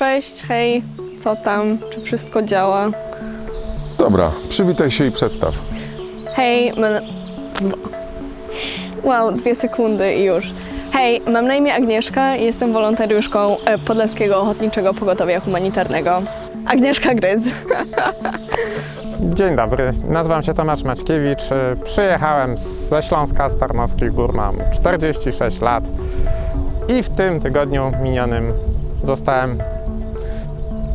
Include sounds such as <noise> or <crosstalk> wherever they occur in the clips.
Cześć, hej, co tam? Czy wszystko działa? Dobra, przywitaj się i przedstaw. Hej, mam... Wow, dwie sekundy i już. Hej, mam na imię Agnieszka i jestem wolontariuszką e, Podlaskiego Ochotniczego Pogotowia Humanitarnego. Agnieszka Gryz. <laughs> Dzień dobry, nazywam się Tomasz Maćkiewicz. y, Przyjechałem ze Śląska, z Tarnowskich Gór, mam 46 lat i w tym tygodniu minionym zostałem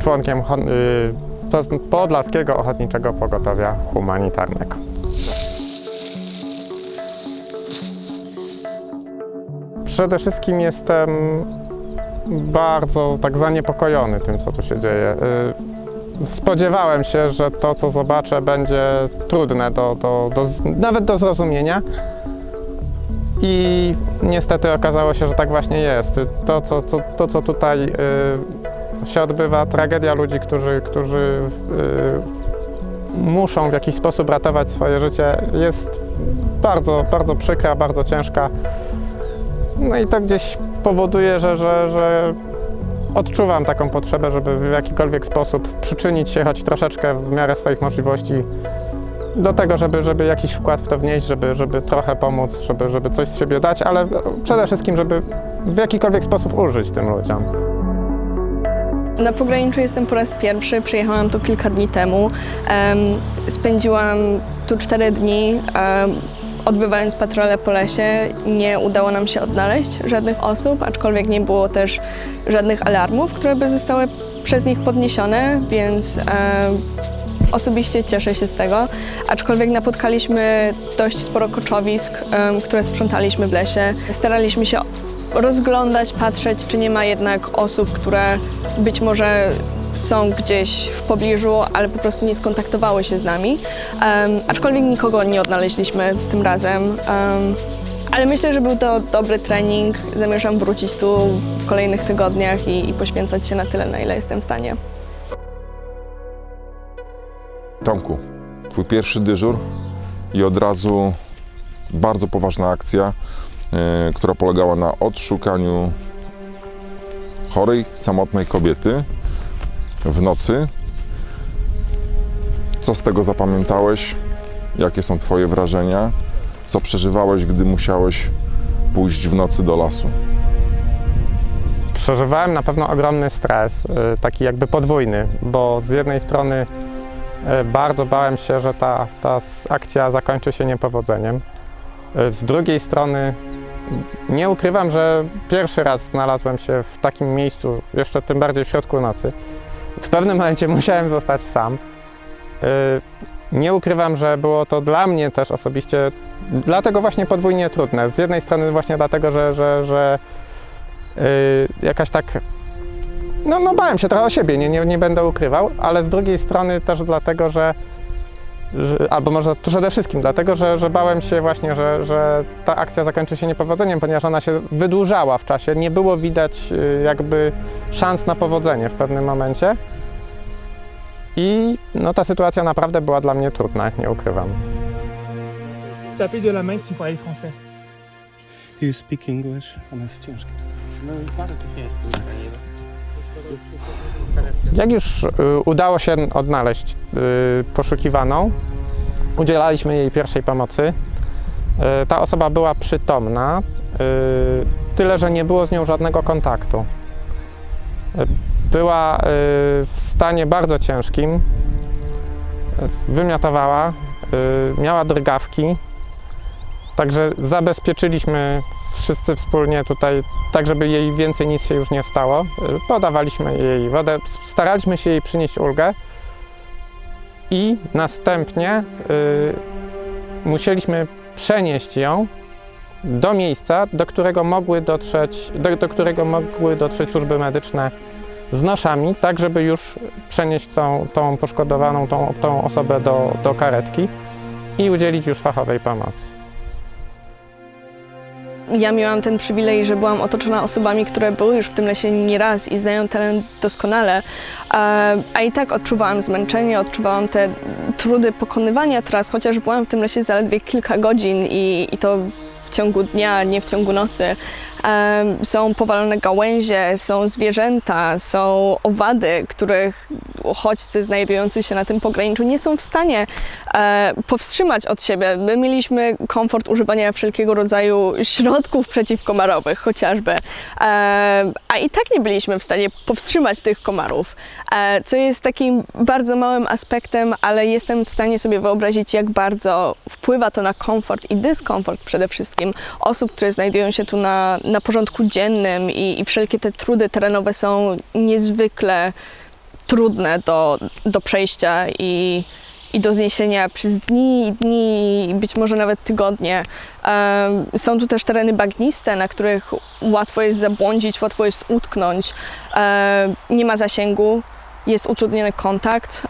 członkiem y, Podlaskiego Ochotniczego Pogotowia Humanitarnego. Przede wszystkim jestem bardzo tak zaniepokojony tym, co tu się dzieje. Y, Spodziewałem się, że to, co zobaczę, będzie trudne do, do, do, nawet do zrozumienia. I niestety okazało się, że tak właśnie jest. To, co, co, to, co tutaj y, się odbywa, tragedia ludzi, którzy, którzy y, muszą w jakiś sposób ratować swoje życie, jest bardzo, bardzo przykra, bardzo ciężka. No i to gdzieś powoduje, że, że, że odczuwam taką potrzebę, żeby w jakikolwiek sposób przyczynić się choć troszeczkę w miarę swoich możliwości do tego, żeby, żeby jakiś wkład w to wnieść, żeby, żeby trochę pomóc, żeby, żeby coś z siebie dać, ale przede wszystkim, żeby w jakikolwiek sposób użyć tym ludziom. Na pograniczu jestem po raz pierwszy, przyjechałam tu kilka dni temu. Em, spędziłam tu cztery dni, odbywając patrole po lesie. Nie udało nam się odnaleźć żadnych osób, aczkolwiek nie było też żadnych alarmów, które by zostały przez nich podniesione, więc osobiście cieszę się z tego. Aczkolwiek napotkaliśmy dość sporo koczowisk, które sprzątaliśmy w lesie. Staraliśmy się rozglądać, patrzeć, czy nie ma jednak osób, które być może są gdzieś w pobliżu, ale po prostu nie skontaktowały się z nami. Em, aczkolwiek nikogo nie odnaleźliśmy tym razem. Em, ale myślę, że był to dobry trening. Zamierzam wrócić tu w kolejnych tygodniach i, i poświęcać się na tyle, na ile jestem w stanie. Tomku, twój pierwszy dyżur i od razu bardzo poważna akcja, która polegała na odszukaniu chorej, samotnej kobiety w nocy. Co z tego zapamiętałeś? Jakie są twoje wrażenia? Co przeżywałeś, gdy musiałeś pójść w nocy do lasu? Przeżywałem na pewno ogromny stres, y, taki jakby podwójny, bo z jednej strony y, bardzo bałem się, że ta, ta akcja zakończy się niepowodzeniem. Z drugiej strony nie ukrywam, że pierwszy raz znalazłem się w takim miejscu, jeszcze tym bardziej w środku nocy. W pewnym momencie <laughs> musiałem zostać sam. Y, Nie ukrywam, że było to dla mnie też osobiście, dlatego właśnie podwójnie trudne. Z jednej strony właśnie dlatego, że, że, że y, jakaś tak. No, no bałem się trochę o siebie, nie, nie, nie będę ukrywał, ale z drugiej strony też dlatego, że, że albo może przede wszystkim dlatego, że, że bałem się właśnie, że, że ta akcja zakończy się niepowodzeniem, ponieważ ona się wydłużała w czasie. Nie było widać y, jakby szans na powodzenie w pewnym momencie. I no, ta sytuacja naprawdę była dla mnie trudna, nie ukrywam. Tapez de la main si vous parlez français. Do you speak English? Ona jest ciężkim. Jak już y, udało się odnaleźć y, poszukiwaną, udzielaliśmy jej pierwszej pomocy. Y, ta osoba była przytomna, tyle że nie było z nią żadnego kontaktu. Była w stanie bardzo ciężkim, wymiotowała, miała drgawki, także zabezpieczyliśmy wszyscy wspólnie tutaj tak żeby jej więcej nic się już nie stało. Y, Podawaliśmy jej wodę, staraliśmy się jej przynieść ulgę i następnie y, musieliśmy przenieść ją do miejsca, do którego mogły dotrzeć, do, do którego mogły dotrzeć służby medyczne z noszami, tak żeby już przenieść tą, tą poszkodowaną, tą, tą osobę do, do karetki i udzielić już fachowej pomocy. Ja miałam ten przywilej, że byłam otoczona osobami, które były już w tym lesie nieraz i znają teren doskonale, a, a i tak odczuwałam zmęczenie, odczuwałam te trudy pokonywania tras, chociaż byłam w tym lesie zaledwie kilka godzin i, i to w ciągu dnia, nie w ciągu nocy. Są powalone gałęzie, są zwierzęta, są owady, których uchodźcy znajdujący się na tym pograniczu nie są w stanie e, powstrzymać od siebie. My mieliśmy komfort używania wszelkiego rodzaju środków przeciwkomarowych chociażby, a i tak nie byliśmy w stanie powstrzymać tych komarów, e, co jest takim bardzo małym aspektem, ale jestem w stanie sobie wyobrazić, jak bardzo wpływa to na komfort i dyskomfort przede wszystkim osób, które znajdują się tu na, na porządku dziennym i, i wszelkie te trudy terenowe są niezwykle trudne do, do przejścia i, i do zniesienia przez dni i dni, być może nawet tygodnie. Są tu też tereny bagniste, na których łatwo jest zabłądzić, łatwo jest utknąć. Nie ma zasięgu, jest utrudniony kontakt,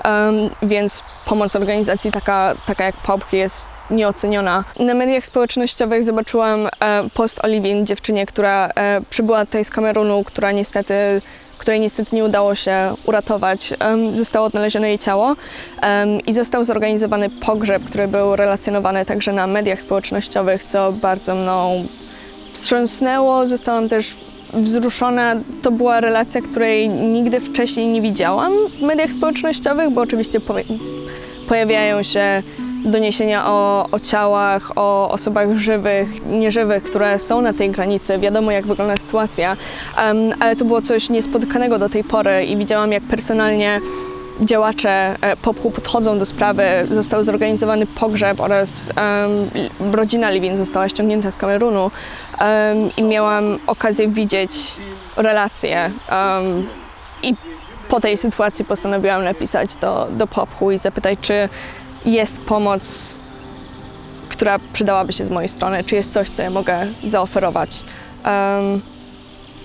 więc pomoc organizacji taka, taka jak POP jest nieoceniona. Na mediach społecznościowych zobaczyłam e, post Olivin, dziewczynie, która e, przybyła tutaj z Kamerunu, która niestety której niestety nie udało się uratować. Zostało odnalezione jej ciało i został zorganizowany pogrzeb, który był relacjonowany także na mediach społecznościowych, co bardzo mną wstrząsnęło. Zostałam też wzruszona. To była relacja, której nigdy wcześniej nie widziałam w mediach społecznościowych, bo oczywiście pojawiają się doniesienia o, o ciałach, o osobach żywych, nieżywych, które są na tej granicy. Wiadomo, jak wygląda sytuacja, Em, ale to było coś niespotykanego do tej pory i widziałam, jak personalnie działacze e, popchu podchodzą do sprawy. Został zorganizowany pogrzeb oraz em, rodzina Livin została ściągnięta z Kamerunu em, i miałam okazję widzieć relacje em, i po tej sytuacji postanowiłam napisać do, do popchu i zapytać, czy jest pomoc, która przydałaby się z mojej strony, czy jest coś, co ja mogę zaoferować um,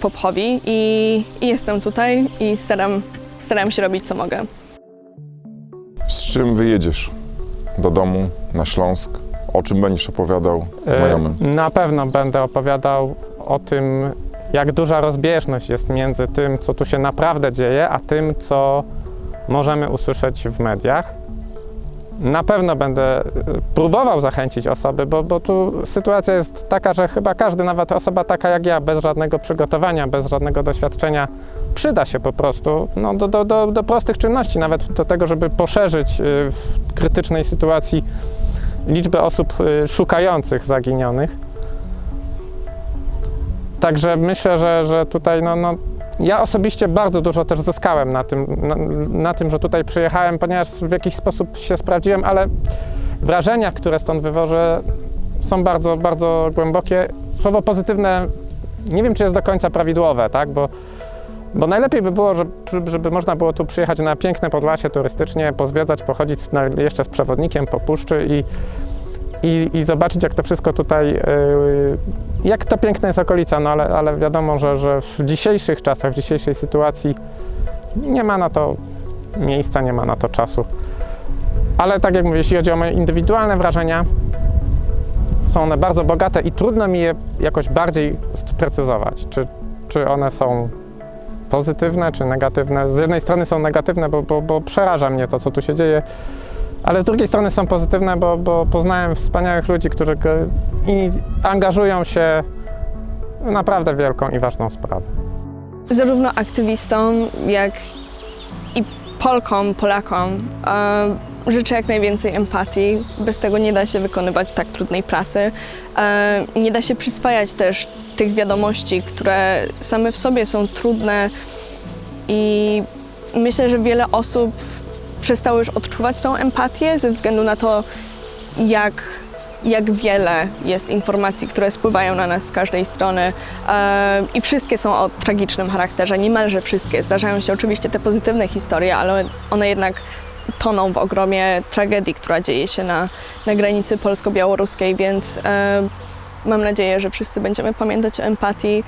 popchowi I, i jestem tutaj i staram, staram się robić, co mogę. Z czym wyjedziesz do domu, na Śląsk? O czym będziesz opowiadał znajomym? E, Na pewno będę opowiadał o tym, jak duża rozbieżność jest między tym, co tu się naprawdę dzieje, a tym, co możemy usłyszeć w mediach. Na pewno będę e, próbował zachęcić osoby, bo, bo tu sytuacja jest taka, że chyba każdy, nawet osoba taka jak ja, bez żadnego przygotowania, bez żadnego doświadczenia, przyda się po prostu no, do, do, do, do prostych czynności, nawet do tego, żeby poszerzyć y, w krytycznej sytuacji liczbę osób y, szukających zaginionych. Także myślę, że, że tutaj no, no, ja osobiście bardzo dużo też zyskałem na tym, na, na tym, że tutaj przyjechałem, ponieważ w jakiś sposób się sprawdziłem, ale wrażenia, które stąd wywożę, są bardzo, bardzo głębokie. Słowo pozytywne nie wiem, czy jest do końca prawidłowe, tak? Bo, bo najlepiej by było, żeby, żeby można było tu przyjechać na piękne Podlasie turystycznie, pozwiedzać, pochodzić na, jeszcze z przewodnikiem po puszczy i, i, i zobaczyć, jak to wszystko tutaj, yy, jak to piękna jest okolica, no ale, ale wiadomo, że, że w dzisiejszych czasach, w dzisiejszej sytuacji nie ma na to miejsca, nie ma na to czasu. Ale tak jak mówię, jeśli chodzi o moje indywidualne wrażenia, są one bardzo bogate i trudno mi je jakoś bardziej sprecyzować, czy, czy one są pozytywne, czy negatywne. Z jednej strony są negatywne, bo, bo, bo przeraża mnie to, co tu się dzieje, ale z drugiej strony są pozytywne, bo, bo poznałem wspaniałych ludzi, którzy angażują się w naprawdę wielką i ważną sprawę. Zarówno aktywistom, jak i Polkom, Polakom e, życzę jak najwięcej empatii. Bez tego nie da się wykonywać tak trudnej pracy. E, nie da się przyswajać też tych wiadomości, które same w sobie są trudne i myślę, że wiele osób przestało już odczuwać tą empatię ze względu na to, jak, jak wiele jest informacji, które spływają na nas z każdej strony e, i wszystkie są o tragicznym charakterze, niemalże wszystkie. Zdarzają się oczywiście te pozytywne historie, ale one jednak toną w ogromie tragedii, która dzieje się na, na granicy polsko-białoruskiej, więc e, mam nadzieję, że wszyscy będziemy pamiętać o empatii.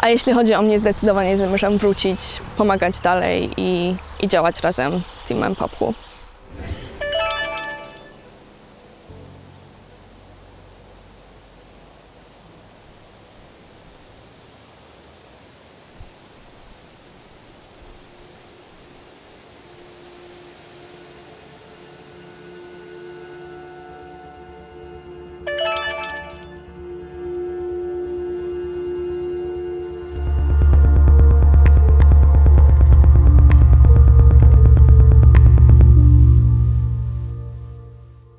A jeśli chodzi o mnie, zdecydowanie zamierzam wrócić, pomagać dalej i, i działać razem z Teamem Popchu.